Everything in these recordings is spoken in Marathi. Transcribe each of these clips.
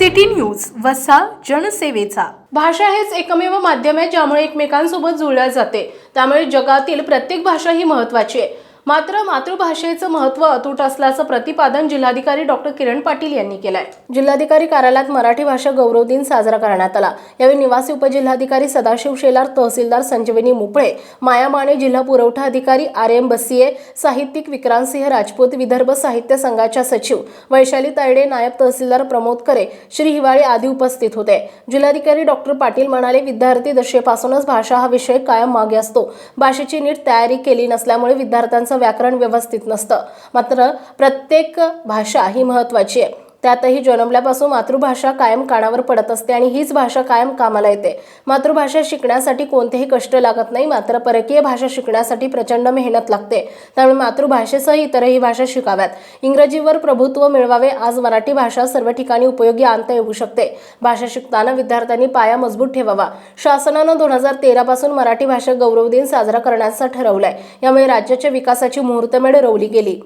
सिटी न्यूज वसा जनसेवेचा. भाषा हेच एकमेव माध्यम आहे ज्यामुळे एकमेकांसोबत जुळल्या जाते. त्यामुळे जगातील प्रत्येक भाषा ही महत्वाची आहे. मात्र मातृभाषेचं महत्त्व अतूट असल्याचं प्रतिपादन जिल्हाधिकारी डॉक्टर किरण पाटील यांनी केलंय. जिल्हाधिकारी कार्यालयात मराठी भाषा गौरव दिन साजरा करण्यात आला. यावेळी निवासी उपजिल्हाधिकारी सदाशिव शेलार तहसीलदार संजीवनी मुपळे माया माने जिल्हा पुरवठा अधिकारी आर एम बसिये साहित्यिक विक्रांतसिंह राजपूत विदर्भ साहित्य संघाच्या सचिव वैशाली तायडे नायब तहसीलदार प्रमोद करे श्री हिवाळे आदी उपस्थित होते. जिल्हाधिकारी डॉक्टर पाटील म्हणाले विद्यार्थी दशेपासूनच भाषा हा विषय कायम मागे असतो. भाषेची नीट तयारी केली नसल्यामुळे विद्यार्थ्यांचा व्याकरण व्यवस्थित नसतं. मात्र प्रत्येक भाषा ही महत्त्वाची आहे. त्यातही जन्मल्यापासून मातृभाषा कायम कानावर पडत असते आणि हीच भाषा कायम कामाला येते. मातृभाषा शिकण्यासाठी कोणतेही कष्ट लागत नाही मात्र परकीय भाषा शिकण्यासाठी प्रचंड मेहनत लागते. त्यामुळे मातृभाषेसह इतरही भाषा शिकाव्यात. इंग्रजीवर प्रभुत्व मिळवावे आज मराठी भाषा सर्व ठिकाणी उपयोगी आणता येऊ शकते. भाषा शिकताना विद्यार्थ्यांनी पाया मजबूत ठेवावा. शासनानं दोन हजार तेरापासून मराठी भाषा गौरव दिन साजरा करण्याचा ठरवलाय. यामुळे राज्याच्या विकासाची मुहूर्तमेढ रोवली गेली.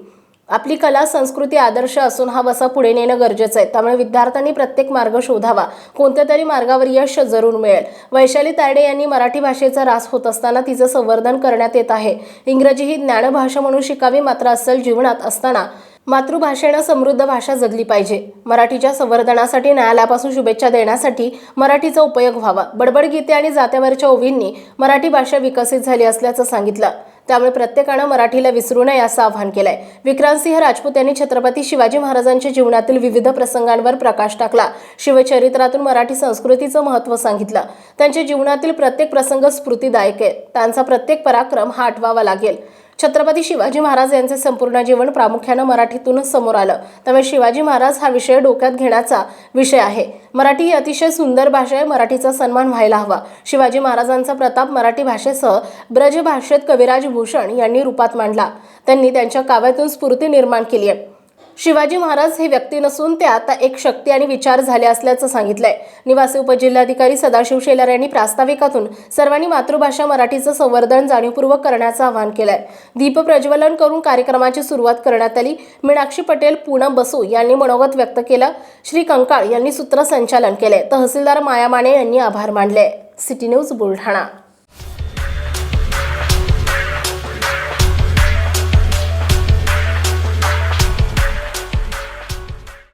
आपली कला संस्कृती आदर्श असून हा वसा पुढे नेणं गरजेचं आहे. त्यामुळे विद्यार्थ्यांनी प्रत्येक मार्ग शोधावा. कोणत्या तरी मार्गावर यश जरूर मिळेल. वैशाली तायडे यांनी मराठी भाषेचा ऱ्हास होत असताना तिचं संवर्धन करण्यात येत आहे. इंग्रजी ही ज्ञानभाषा म्हणून शिकावी मात्र अस्सल जीवनात असताना मातृभाषेनं समृद्ध भाषा जगली पाहिजे. मराठीच्या संवर्धनासाठी न्यायालयापासून शुभेच्छा देण्यासाठी मराठीचा उपयोग व्हावा. बडबड गीते आणि जात्यावरच्या ओवींनी मराठी भाषा विकसित झाली असल्याचं सांगितलं. त्यामुळे प्रत्येकानं मराठीला विसरू नये असं आवाहन केलंय. विक्रांतसिंह राजपूत यांनी छत्रपती शिवाजी महाराजांच्या जीवनातील विविध प्रसंगांवर प्रकाश टाकला. शिवचरित्रातून मराठी संस्कृतीचं महत्त्व सांगितलं. त्यांच्या जीवनातील प्रत्येक प्रसंग स्फूर्तीदायक आहे त्यांचा प्रत्येक पराक्रम हा आठवावा लागेल. छत्रपती शिवाजी महाराज यांचे संपूर्ण जीवन प्रामुख्यानं मराठीतूनच समोर आलं. त्यामुळे शिवाजी महाराज हा विषय डोक्यात घेण्याचा विषय आहे. मराठी ही अतिशय सुंदर भाषा आहे. मराठीचा सन्मान व्हायला हवा. शिवाजी महाराजांचा प्रताप मराठी भाषेसह ब्रज भाषेत कविराज भूषण यांनी रूपात मांडला. त्यांनी त्यांच्या काव्यातून स्फूर्ती निर्माण केली आहे. शिवाजी महाराज हे व्यक्ती नसून ते आता एक शक्ती आणि विचार झाले असल्याचं सांगितलंय. निवासी उपजिल्हाधिकारी सदाशिव शेलार यांनी प्रास्ताविकातून सर्वांनी मातृभाषा मराठीचं संवर्धन जाणीवपूर्वक करण्याचं आवाहन केलंय. दीप प्रज्वलन करून कार्यक्रमाची सुरुवात करण्यात आली. मीनाक्षी पटेल पूनम बसू यांनी मनोगत व्यक्त केलं. श्री कंकाळ यांनी सूत्रसंचालन केले तहसीलदार माया माने यांनी आभार मानले. City news Buldhana.